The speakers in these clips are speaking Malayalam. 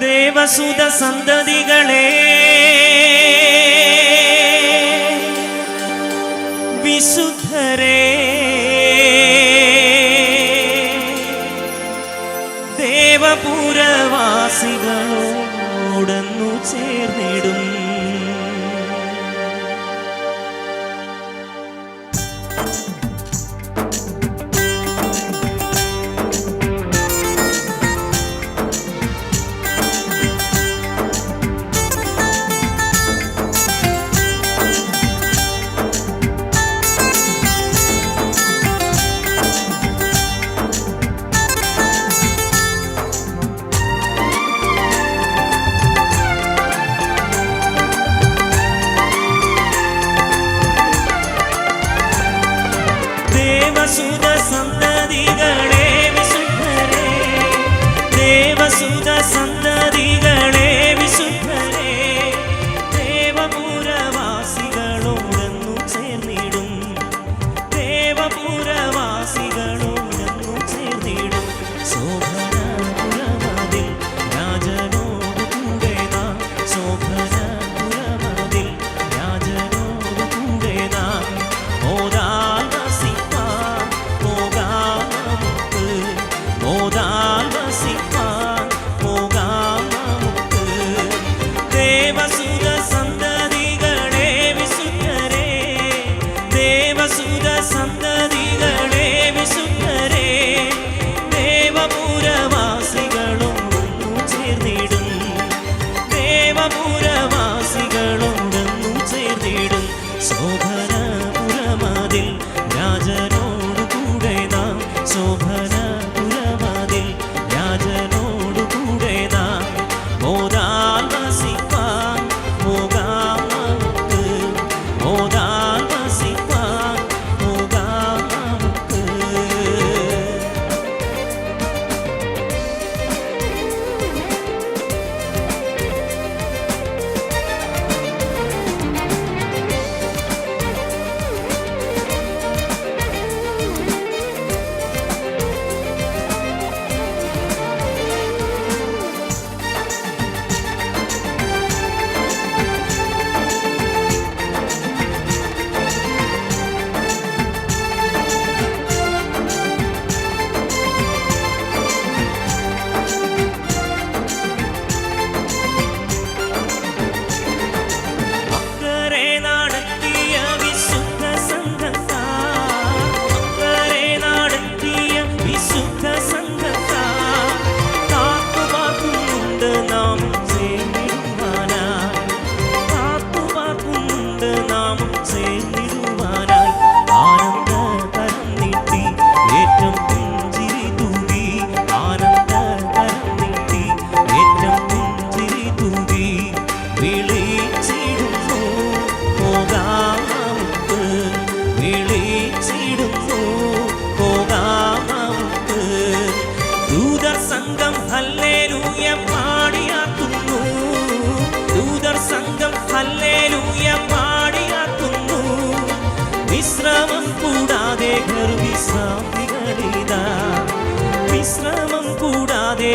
ദേവസുത സന്തതികളെ വിശുദ്ധരെ ദേവപുരവാസികളോടൊന്നു ചേർന്നിടുന്നു ദേവസുത സന്തതികളെ വിശുദ്ധരെ. ദേവസുത സന്തതികളെ ദേവസുത സന്തതികളെ വിശുദ്ധരെ ദേവപുരവാസികളും ചേർന്നിടും. ദേവപുരവാസികളും ചേർന്നിടും. ശോഭ ഹല്ലേലൂയ ഹല്ലേലൂയ വിശ്രമം കൂടാതെ ഗർവിസാമികളിതാ വിശ്രമം കൂടാതെ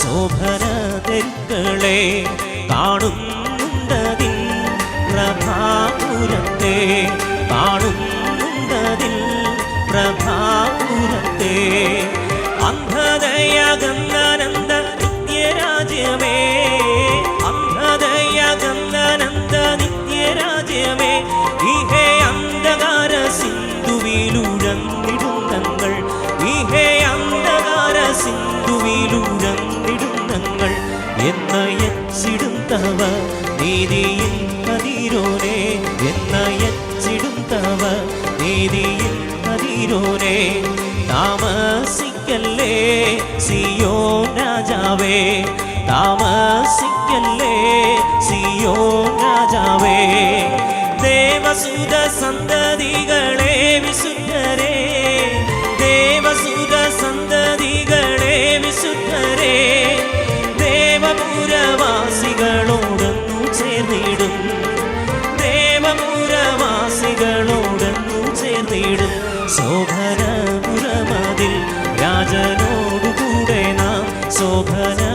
ശോഭന തെരുക്കളെ കാണുന്നതിൽ പ്രഭാപുരത്തെ കാണുന്നതിൽ പ്രഭാപുരത്തെ അന്ധതയകന്നനന്ദ എന്നയച്ചിടും നീതിയിൽ പതിരോനെ എന്നയച്ചിടും തവ നീതിയിൽ പതിരോനെ. താമസിക്കല്ലേ സിയോ രാജാവേ? താമസിക്കല്ലേ സിയോ രാജാവേ? ദേവസുത വിശുദ്ധരെ ശോഭന